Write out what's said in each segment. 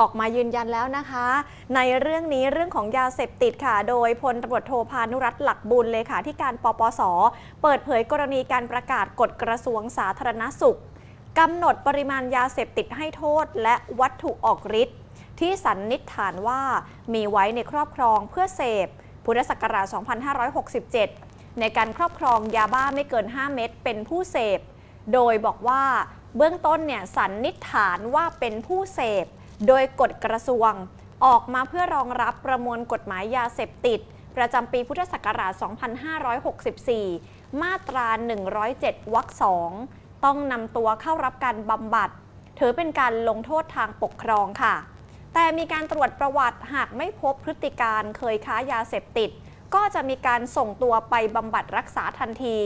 ออกมายืนยันแล้วนะคะ ในเรื่องนี้เรื่องของยาเสพติดค่ะ โดยพลตำรวจโทพานุรัตน์หลักบุญเลยค่ะที่การปปส เปิดเผยกรณีการประกาศกฎกระทรวงสาธารณสุขกำหนดปริมาณยาเสพติดให้โทษและวัตถุออกฤทธิ์ที่สันนิษฐานว่ามีไว้ในครอบครองเพื่อเสพ พุทธศักราช 2567 ในการครอบครองยาบ้าไม่เกิน 5 เม็ดเป็นผู้เสพ โดยบอกว่าเบื้องต้นเนี่ยสันนิษฐานว่าเป็นผู้เสพ โดยกฎกระทรวงออกมาเพื่อรองรับประมวลกฎหมายยาเสพติด ประจำปีพุทธศักราช 2564 มาตรา 107 วรรคสองต้องนำตัวเข้ารับการบำบัดถือเป็นการลงโทษทางปกครองค่ะ แต่มีการตรวจประวัติหากไม่พบพฤติการเคยค้ายาเสพติด ก็จะมีการส่งตัวไปบำบัดรักษาทันที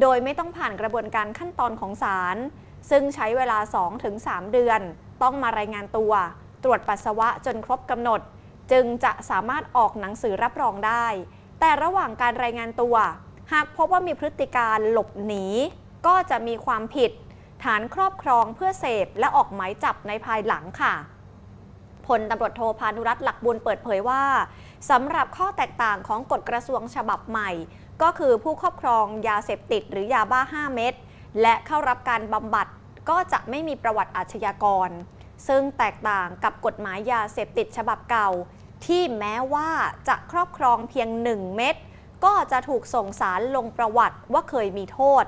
โดยไม่ต้องผ่านกระบวนการขั้นตอนของศาลซึ่งใช้เวลา 2-3 เดือน ต้องมารายงานตัว ตรวจปัสสาวะจนครบกำหนด จึงจะสามารถออกหนังสือรับรองได้ แต่ระหว่างการรายงานตัว หากพบว่ามีพฤติการหลบหนี ก็จะมีความผิด ฐานครอบครองเพื่อเสพและออกหมายจับในภายหลังค่ะพลตำรวจโทพานุรัตน์หลักบุญเปิดเผยว่าสำหรับข้อแตกต่างของกฎกระทรวงฉบับใหม่ ก็คือผู้ครอบครองยาเสพติดหรือยาบ้า 5 เม็ดและเข้ารับการบำบัด ก็จะไม่มีประวัติอาชญากร ซึ่งแตกต่างกับกฎหมายยาเสพติดฉบับเก่า ที่แม้ว่าจะครอบครองเพียง 1 เม็ดก็จะถูกส่งสารลงประวัติว่าเคยมีโทษ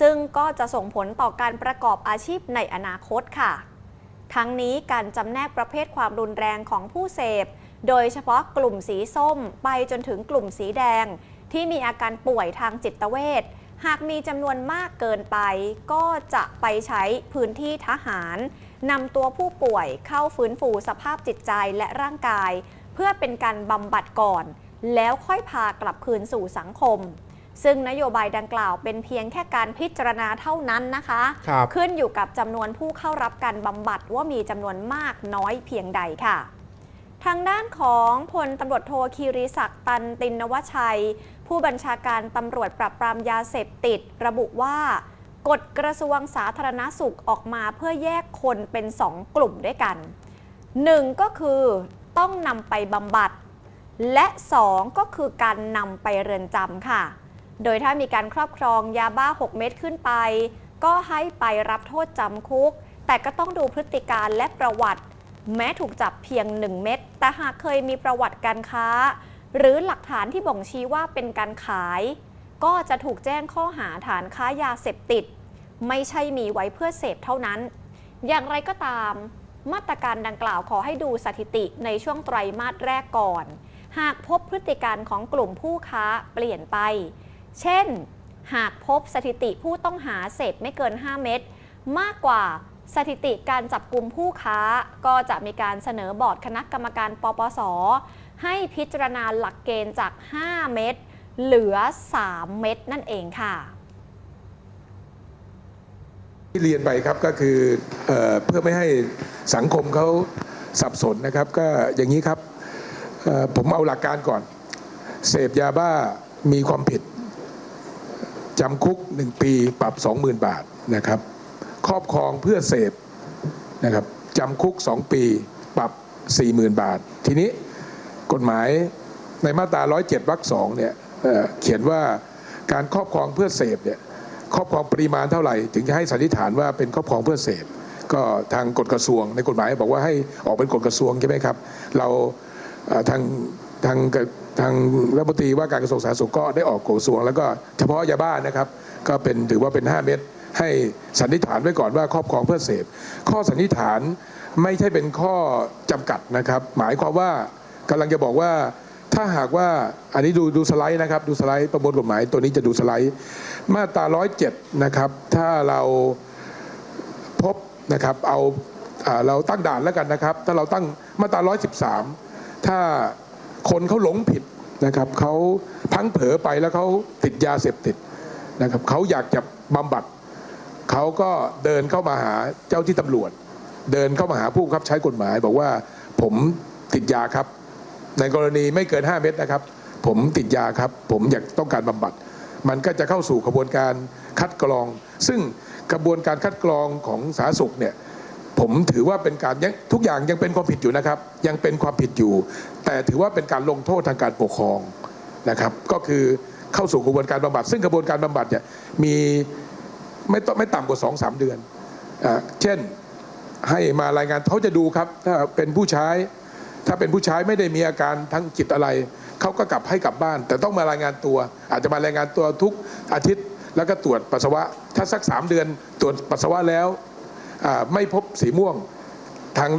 ซึ่งก็จะส่งผลต่อการประกอบอาชีพในอนาคตค่ะ ทั้งนี้การจำแนกประเภทความรุนแรงของผู้เสพ โดยเฉพาะกลุ่มสีส้มไปจนถึงกลุ่มสีแดง ที่มีอาการป่วยทางจิตเวช หากมีจำนวนมากเกินไป ก็จะไปใช้พื้นที่ทหารนำตัวผู้ป่วยเข้าฟื้นฟูสภาพจิตใจและร่างกาย เพื่อเป็นการบำบัดก่อน แล้วค่อยพากลับคืนสู่สังคม ซึ่งนโยบายดังกล่าวเป็นเพียงแค่การพิจารณาเท่านั้นนะคะครับขึ้นอยู่กับจำนวนผู้เข้ารับการบำบัดว่ามีจำนวนมากน้อยเพียงใดค่ะ ทางด้านของพลตำรวจโทคีรีศักดิ์ตันตินวชัย ผู้บัญชาการตำรวจปราบปรามยาเสพติด ระบุว่ากฎกระทรวงสาธารณสุขออกมาเพื่อแยกคนเป็น 2 กลุ่มด้วยกัน 1 ก็คือต้องนำไปบำบัด และ 2 ก็คือการนำไปเรือนจำค่ะ โดยถ้ามีการครอบครองยาบ้า 6 เม็ดขึ้นไป ก็ให้ไปรับโทษจำคุก แต่ก็ต้องดูพฤติการและประวัติ แม้ถูกจับเพียง 1 เม็ดแต่หากเคยมีประวัติการค้า หรือหลักฐานที่บ่งชี้ว่าเป็นการขาย ก็จะถูกแจ้งข้อหาฐานค้ายาเสพติด ไม่ใช่มีไว้เพื่อเสพเท่านั้น อย่างไรก็ตาม มาตรการดังกล่าวขอให้ดูสถิติในช่วงไตรมาสแรกก่อน หากพบพฤติการของกลุ่มผู้ค้าเปลี่ยนไป เช่น หากพบสถิติผู้ต้องหาเสพไม่เกิน 5 เม็ดมากกว่า สถิติการจับกลุ่มผู้ค้าก็จะมีการเสนอบอร์ดคณะกรรมการปปส ให้พิจารณาหลักเกณฑ์จาก 5 เม็ดเหลือ 3 เม็ดนั่นเองค่ะ ที่เรียนไปครับก็คือเออเพื่อไม่ให้สังคมเขาสับสนนะครับ ก็อย่างนี้ครับผมเอาหลักการก่อน เสพยาบ้ามีความผิดจำคุก 1 ปีปรับ 20,000 บาทนะครับ ครอบครองเพื่อเสพนะครับจำคุก 2 ปี ปรับ 40,000 บาท ทีนี้กฎหมายในมาตรา 107วรรคสองเนี่ยเเขียนว่าการครอบครองเพื่อเสพเนี่ยครอบครองปริมาณเท่าไหร่ ถึงจะให้สันนิษฐานว่าเป็นครอบครองเพื่อเสพก็ทางกฎกระทรวง ในกฎหมายบอกว่าให้ออกเป็นกฎกระทรวงใช่ไหมครับ เราทางทางทางรัฐมนตรีว่าการกระทรวงสาธารณสุขก็ได้ออกกฎกระทรวง แล้วก็เฉพาะยาบ้านะครับ ก็เป็นถือว่าเป็น 5 เม็ด ให้สันนิษฐานไว้ก่อนว่าครอบครองเพื่อเสพ ข้อสันนิษฐานไม่ใช่เป็นข้อจำกัดนะครับ หมายความว่ากำลังจะบอกว่าถ้าหากว่าอันนี้ดูดูสไลด์นะครับ ดูสไลด์ประมวลกฎหมายตัวนี้จะดูสไลด์ มาตรา107นะครับ ถ้าเราพบนะครับเอาอาเราตั้งด่านแล้วกันนะครับ ถ้าเราตั้งมาตรา113ถ้าคนเขาหลงผิดนะครับเขาพังเผลอไปแล้วเขาติดยาเสพติดนะครับเขาอยากจะบำบัด เขาก็เดินเข้ามาหาเจ้าที่ตำรวจ เดินเข้ามาหาผู้บังคับใช้กฎหมาย บอกว่าผมติดยาครับ ในกรณีไม่เกิน 5 เม็ดนะครับ ผมติดยาครับ ผมอยากต้องการบำบัด มันก็จะเข้าสู่กระบวนการคัดกรอง ซึ่งกระบวนการคัดกรองของสาธารณสุขเนี่ยผมถือว่าเป็นการยังทุกอย่างยังเป็นความผิดอยู่นะครับ ยังเป็นความผิดอยู่ แต่ถือว่าเป็นการลงโทษทางการปกครองนะครับ ก็คือเข้าสู่กระบวนการบำบัด ซึ่งกระบวนการบำบัดเนี่ยมี ไม่ต้องไม่ต่ำกว่าสองสามเดือนอเช่นให้มารายงานเขาจะดูครับ ถ้าเป็นผู้ใช้ถ้าเป็นผู้ใช้ไม่ได้มีอาการทั้งจิตอะไรเขาก็กลับให้กลับบ้าน แต่ต้องมารายงานตัว อาจจะมารายงานตัวทุกอาทิตย์แล้วก็ตรวจปัสสาวะ ถ้าสักสามเดือนตรวจปัสสาวะแล้วไม่พบสีม่วงทาง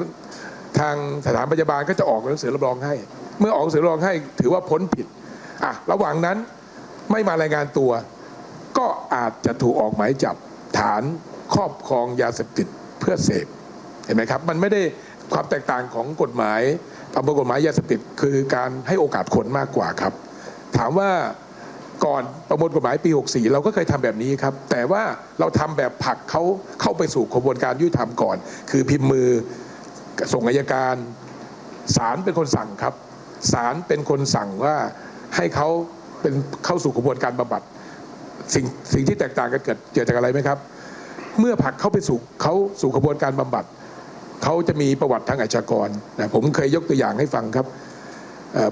ทางสถานพยาบาลก็จะออกหนังสือรับรองให้ เมื่อออกหนังสือรับรองให้ถือว่าพ้นผิดอะระหว่างนั้นไม่มารายงานตัว ก็อาจจะถูกออกหมายจับฐานครอบครองยาเสพติดเพื่อเสพเห็นไหมครับ มันไม่ได้ความแตกต่างของกฎหมายประมวลกฎหมายยาเสพติดคือการให้โอกาสคนมากกว่าครับ ถามว่าก่อนประมวลกฎหมายปี 64 เราก็เคยทำแบบนี้ครับ แต่ว่าเราทำแบบผลักเขาเข้าไปสู่กระบวนการยุติธรรมก่อน คือพิมพ์มือส่งอายการศาลเป็นคนสั่งครับศาลเป็นคนสั่งว่าให้เขาเป็นเข้าสู่กระบวนการบำบัด สิ่งสิ่งที่แตกต่างกันเกิดเกิดจากอะไรไหมครับ เมื่อผลักเข้าไปสู่เขาสู่กระบวนการบำบัดเขาจะมีประวัติทางอาชญากรนะผมเคยยกตัวอย่างให้ฟังครับ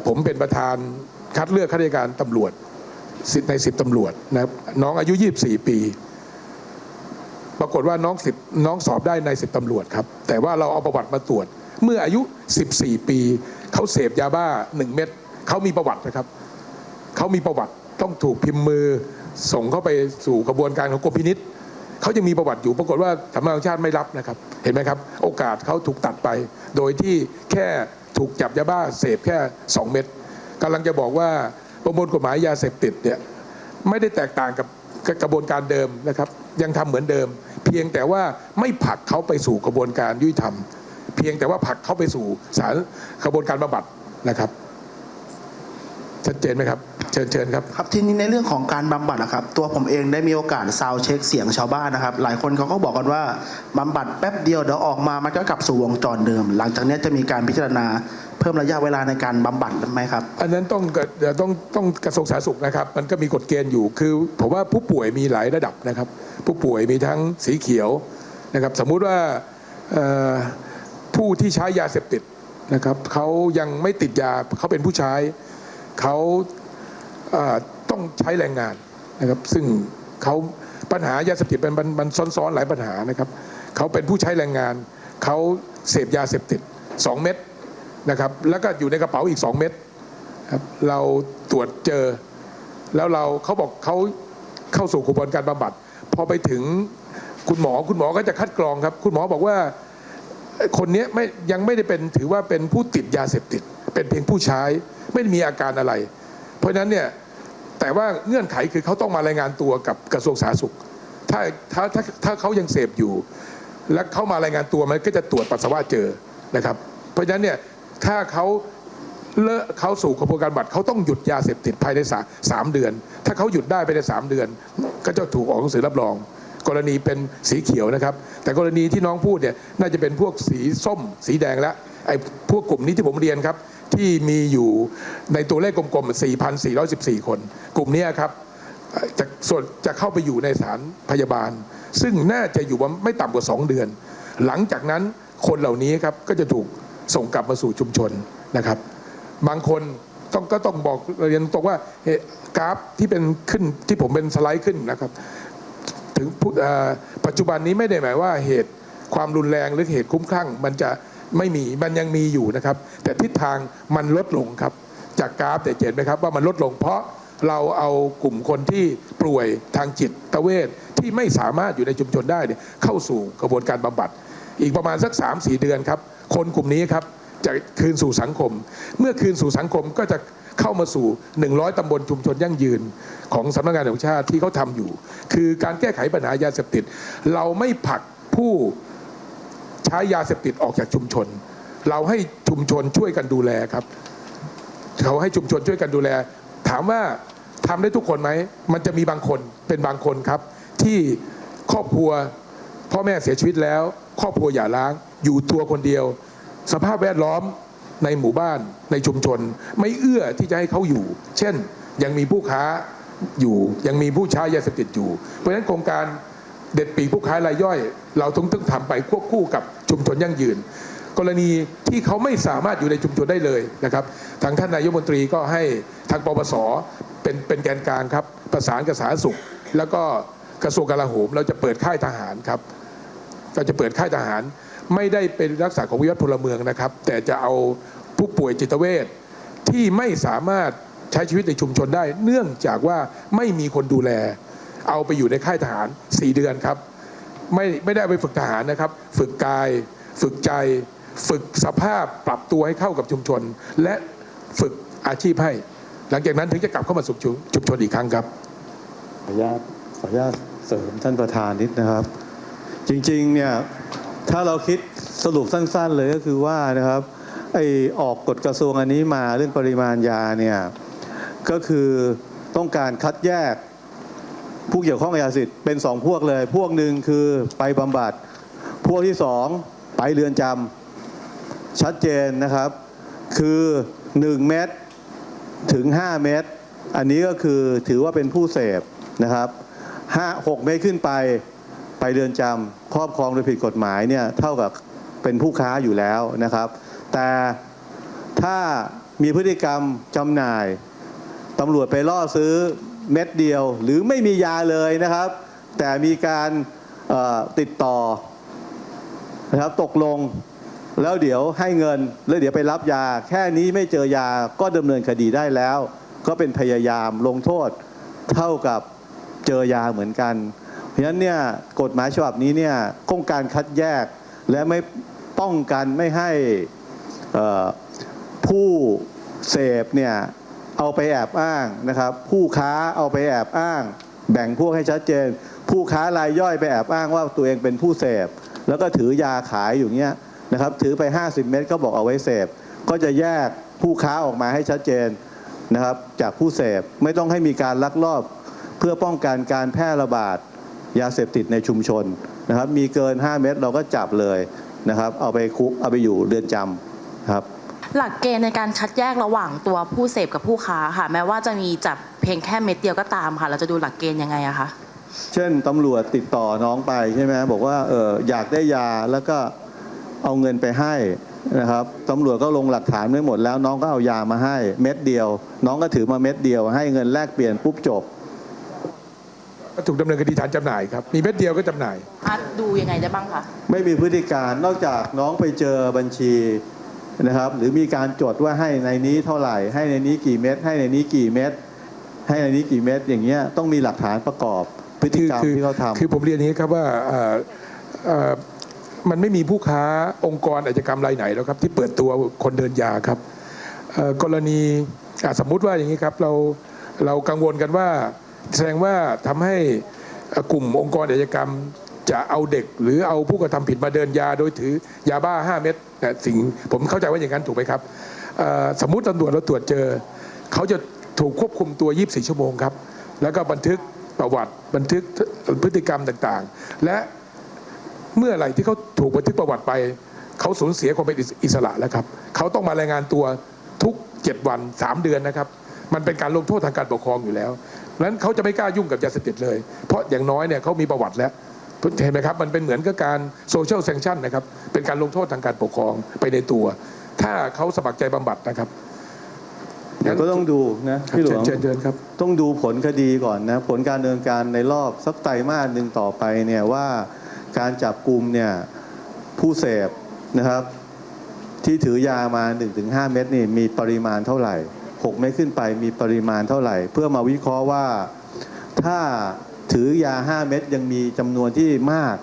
ผมเป็นประธานคัดเลือกข้าราชการตำรวจสิในสิบตำรวจนะครับน้องอายุ 24 ปี ปรากฏว่าน้องสิบน้องสอบได้ในสิบตำรวจครับ แต่ว่าเราเอาประวัติมาตรวจ เมื่ออายุ 14 ปี เขาเสพยาบ้า 1 เม็ดเขามีประวัตินะครับ เขามีประวัติต้องถูกพิมพ์มือ ส่งเข้าไปสู่กระบวนการของกรมพินิษ์เขายังมีประวัติอยู่ปรากฏว่าสำนักงานชาติไม่รับนะครับ เห็นไหมครับ โอกาสเขาถูกตัดไป โดยที่แค่ถูกจับยาบ้าเสพแค่ 2 เม็ดกำลังจะบอกว่าประมวลกฎหมายยาเสพติดเนี่ยไม่ได้แตกต่างกับกระบวนการเดิมนะครับยังทำเหมือนเดิม เพียงแต่ว่าไม่ผลักเขาไปสู่กระบวนการยุติธรรม เพียงแต่ว่าผลักเขาไปสู่สารกระบวนการบำบัดนะครับชัดเจนไหมครับ เชิญเชิญครับ ครับทีนี้ในเรื่องของการบำบัดนะครับ ตัวผมเองได้มีโอกาสซาวด์เช็คเสียงชาวบ้านนะครับ หลายคนเขาก็บอกกันว่าบำบัดแป๊บเดียวเดี๋ยวออกมามันก็กลับสู่วงจรเดิม หลังจากนี้จะมีการพิจารณาเพิ่มระยะเวลาในการบำบัดไหมครับ อันนั้นต้องกระเดี๋ยวต้องต้องกระทรวงสาธารณสุขนะครับ มันก็มีกฎเกณฑ์อยู่ คือผมว่าผู้ป่วยมีหลายระดับนะครับ ผู้ป่วยมีทั้งสีเขียวนะครับ สมมุติว่าเอ่อผู้ที่ใช้ยาเสพติดนะครับเขายังไม่ติดยาเขาเป็นผู้ใช้เขาเอ่อ ต้องใช้แรงงานนะครับ ซึ่งเขาปัญหายาเสพติดมันมันมันซ้อนๆหลายปัญหานะครับเขาเป็นผู้ใช้แรงงานเขาเสพยาเสพติด 2 เม็ดนะครับ แล้วก็อยู่ในกระเป๋าอีก 2 เม็ดครับเราตรวจเจอ แล้วเราเขาบอกเขาเข้าสู่กระบวนการบำบัดพอไปถึงคุณหมอคุณหมอก็จะคัดกรองครับ คุณหมอบอกว่าคนนี้ไม่ยังไม่ได้เป็นถือว่าเป็นผู้ติดยาเสพติด เป็นเพียงผู้ใช้ไม่ได้มีอาการอะไร เพราะฉะนั้นเนี่ยแต่ว่าเงื่อนไขคือเขาต้องมารายงานตัวกับกระทรวงสาธารณสุข ถ้าถ้าถ้าถ้าเขายังเสพอยู่ แล้วเขามารายงานตัวมันก็จะตรวจปัสสาวะเจอนะครับ เพราะฉะนั้นเนี่ยถ้าเขาเลอะเขาสู่กระบวนการบัตรเขาต้องหยุดยาเสพติดภายในสาสามเดือน ถ้าเขาหยุดได้ภายในสามเดือน ก็จะถูกออกหนังสือรับรอง กรณีเป็นสีเขียวนะครับ แต่กรณีที่น้องพูดเนี่ยน่าจะเป็นพวกสีส้ม สีแดงแล้วไอ้พวกกลุ่มนี้ที่ผมเรียนครับ ที่มีอยู่ในตัวเลขกลมๆ 4,414 คน กลุ่มนี้ครับจะส่วนจะเข้าไปอยู่ในสถานพยาบาล ซึ่งน่าจะอยู่ว่าไม่ต่ำกว่า 2 เดือน หลังจากนั้นคนเหล่านี้ครับก็จะถูกส่งกลับมาสู่ชุมชนนะครับ บางคนต้องก็ต้องบอกเรียนตรงว่ากราฟที่เป็นขึ้นที่ผมเป็นสไลด์ขึ้นนะครับ ถึงปัจจุบันนี้ไม่ได้หมายว่าเหตุความรุนแรงหรือเหตุคุ้มคลั่ง มันจะ ไม่มีมันยังมีอยู่นะครับ แต่ทิศทางมันลดลงครับ จากกราฟแต่เห็นไหมครับว่ามันลดลงเพราะเราเอากลุ่มคนที่ป่วยทางจิตเวชที่ไม่สามารถอยู่ในชุมชนได้เเข้าสู่กระบวนการบำบัด อีกประมาณสัก 3-4 เดือนครับ คนกลุ่มนี้ครับจะคืนสู่สังคม เมื่อคืนสู่สังคมก็จะเข้ามาสู่ 100 ตำบลชุมชนยั่งยืน ของสำนักงานแห่งชาติที่เขาทำอยู่ คือการแก้ไขปัญหายาเสพติด เราไม่ผลักผู้ ใช้ยาเสพติดออกจากชุมชน เราให้ชุมชนช่วยกันดูแลครับเขาให้ชุมชนช่วยกันดูแล ถามว่าทำได้ทุกคนไหมมันจะมีบางคนเป็นบางคนครับ ที่ครอบครัวพ่อแม่เสียชีวิตแล้ว ครอบครัวอย่าร้าง อยู่ตัวคนเดียว สภาพแวดล้อมในหมู่บ้านในชุมชน ไม่เอื้อที่จะให้เขาอยู่ เช่นยังมีผู้ค้าอยู่ยังมีผู้ใช้ยาเสพติดอยู่ เพราะฉะนั้นโครงการ เด็ดปีกผู้ค้ารายย่อย เราต้องต้องทำไปควบคู่กับชุมชนยั่งยืน กรณีที่เขาไม่สามารถอยู่ในชุมชนได้เลยนะครับทางท่านนายกมนตรีก็ให้ทางปปสเป็นเป็นแกนกลางครับประสานกับสาธารณสุข แล้วก็กระทรวงกลาโหม เราจะเปิดค่ายทหารครับเราจะเปิดค่ายทหาร ไม่ได้เป็นรักษาของวิวัฒน์พลเมืองนะครับ แต่จะเอาผู้ป่วยจิตเวชที่ไม่สามารถใช้ชีวิตในชุมชนได้ เนื่องจากว่าไม่มีคนดูแล เอาไปอยู่ในค่ายทหาร 4 เดือนครับ ไม่ไม่ได้ไปฝึกทหารนะครับ ฝึกกาย ฝึกใจ ฝึกสภาพปรับตัวให้เข้ากับชุมชน และฝึกอาชีพให้ หลังจากนั้นถึงจะกลับเข้ามาสู่ชุมชุมชนอีกครั้งครับขออนุญาตขออนุญาตเสริมท่านประธานนิดนะครับ จริงๆเนี่ยถ้าเราคิดสรุปสั้น ๆ เลยก็คือว่านะครับไอออกกฎกระทรวงอันนี้มาเรื่องปริมาณยาเนี่ยก็คือต้องการคัดแยก ผู้เกี่ยวข้องกับยาเสพติดเป็นสองพวกเลย พวกหนึ่งคือไปบำบัด พวกที่สองไปเรือนจำชัดเจนนะครับ คือ 1 เม็ดถึง 5 เมตรอันนี้ก็คือถือว่าเป็นผู้เสพนะครับ5 6เมตรขึ้นไปไปเรือนจำครอบครองโดยผิดกฎหมายเนี่ยเท่ากับเป็นผู้ค้าอยู่แล้วนะครับ แต่ถ้ามีพฤติกรรมจำหน่ายตำรวจไปล่อซื้อ เม็ดเดียว หรือไม่มียาเลยนะครับ แต่มีการติดต่อนะครับตกลงแล้วเดี๋ยวให้เงินแล้วเดี๋ยวไปรับยา แค่นี้ไม่เจอยาก็ดำเนินคดีได้แล้ว ก็เป็นพยายามลงโทษเท่ากับเจอยาเหมือนกัน เพราะฉะนั้นเนี่ยกฎหมายฉบับนี้เนี่ยต้องการคัดแยกและไม่ป้องกันไม่ให้ผู้เสพเนี่ย เอาไปแอบอ้างนะครับ ผู้ค้าเอาไปแอบอ้าง แบ่งพวกให้ชัดเจน ผู้ค้ารายย่อยไปแอบอ้างว่าตัวเองเป็นผู้เสพ แล้วก็ถือยาขายอยู่เงี้ยนะครับถือไป 50 เม็ดก็บอกเอาไว้เสพ ก็จะแยกผู้ค้าออกมาให้ชัดเจนนะครับจากผู้เสพไม่ต้องให้มีการลักลอบเพื่อป้องกันการแพร่ระบาดยาเสพติดในชุมชนนะครับ มีเกิน 5 เม็ดเราก็จับเลยนะครับ เอาไปคุกเอาไปอยู่เรือนจำครับ หลักเกณฑ์ในการคัดแยกระหว่างตัวผู้เสพกับผู้ค้าค่ะ แม้ว่าจะมีจับเพียงแค่เม็ดเดียวก็ตามค่ะ เราจะดูหลักเกณฑ์ยังไงอะคะเช่นตำรวจติดต่อน้องไปใช่ไหมบอกว่าเอออยากได้ยาแล้วก็เอาเงินไปให้นะครับตำรวจก็ลงหลักฐานไว้หมดแล้วน้องก็เอายามาให้เม็ดเดียว น้องก็ถือมาเม็ดเดียว ให้เงินแลกเปลี่ยนปุ๊บจบก็ถูกดำเนินคดีฐานจำหน่ายครับ มีเม็ดเดียวก็จำหน่ายอาร์ตดูยังไงได้บ้างคะไม่มีพฤติการนอกจากน้องไปเจอบัญชี นะครับ หรือมีการจดว่าให้ในนี้เท่าไหร่ ให้ในนี้กี่เม็ดให้ในนี้กี่เม็ดให้ในนี้กี่เม็ดอย่างเงี้ยต้องมีหลักฐานประกอบพฤติกรรมที่เขาทำคือผมเรียนอย่างนี้ครับว่าเอ่อเอ่อมันไม่มีผู้ค้าองค์กรอาชญากรรมรายไหนแล้วครับที่เปิดตัวคนเดินยาครับเอ่อกรณีอะสมมุติว่าอย่างนี้ครับเราเรากังวลกันว่าแสดงว่าทำให้เอ่อกลุ่มองค์กรอาชญากรรม จะเอาเด็กหรือเอาผู้กระทำผิดมาเดินยาโดยถือยาบ้า 5 เม็ดแต่สิ่งผมเข้าใจว่าอย่างนั้นถูกไหมครับสมมุติตำรวจเราตรวจเจอ เขาจะถูกควบคุมตัว 24 ชั่วโมงครับ แล้วก็บันทึกประวัติบันทึกพฤติกรรมต่างๆ และเมื่อไหร่ที่เขาถูกบันทึกประวัติไป เขาสูญเสียความเป็นอิสระแล้วครับ เขาต้องมารายงานตัวทุก 7 วัน 3 เดือนนะครับ มันเป็นการลงโทษทางการปกครองอยู่แล้วนั้นเขาจะไม่กล้ายุ่งกับยาเสพติดเลย เพราะอย่างน้อยเนี่ยเขามีประวัติแล้ว เห็นไหมครับ มันเป็นเหมือนกับการโซเชียลแซงชั่นนะครับ เป็นการลงโทษทางการปกครองไปในตัว ถ้าเขาสมัครใจบำบัดนะครับเดี๋ยวก็ต้องดูนะพี่หลวงเชิญเชิญครับ ต้องดูผลคดีก่อนนะ ผลการดำเนินการในรอบสักไตรมาสหนึ่งต่อไปเนี่ยว่าการจับกลุ่มเนี่ยผู้เสพนะครับ ที่ถือยามา 1-5 เม็ดนี่มีปริมาณเท่าไหร่ 6 เม็ดขึ้นไปมีปริมาณเท่าไหร่ เพื่อมาวิเคราะห์ว่าถ้า ถือยา 5 เม็ดยังมีจำนวนที่มาก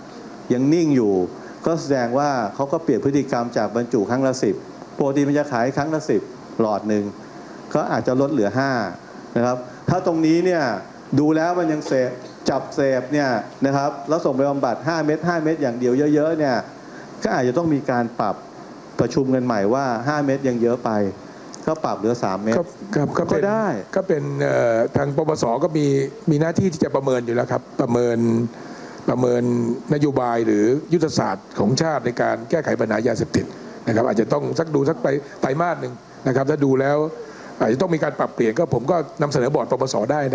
ยังนิ่งอยู่ ก็แสดงว่าเขาก็เปลี่ยนพฤติกรรมจากบรรจุครั้งละ10ปกติมันจะขายครั้งละ10หลอดหนึ่งก็อาจจะลดเหลือ5นะครับถ้าตรงนี้เนี่ยดูแล้วมันยังเสพจับเสพเนี่ยนะครับแล้วส่งไปบำบัด 5 เม็ด5เม็ดอย่างเดียวเยอะๆเนี่ยก็อาจจะต้องมีการปรับประชุมกันใหม่ว่า 5 เม็ดยังเยอะไป ก็ปรับเหลือ 3 เม็ดครับครับก็เป็นก็ได้ ก็เป็นเอ่อทางปปสก็มีมีหน้าที่ที่จะประเมินอยู่แล้วครับ ประเมินประเมินนโยบายหรือยุทธศาสตร์ของชาติในการแก้ไขปัญหายาเสพติดนะครับ อาจจะต้องสักดูสักไตรไตรมาสหนึ่งนะครับ ถ้าดูแล้วอาจจะต้องมีการปรับเปลี่ยนก็ผมก็นำเสนอบอร์ดปปสได้นะครับ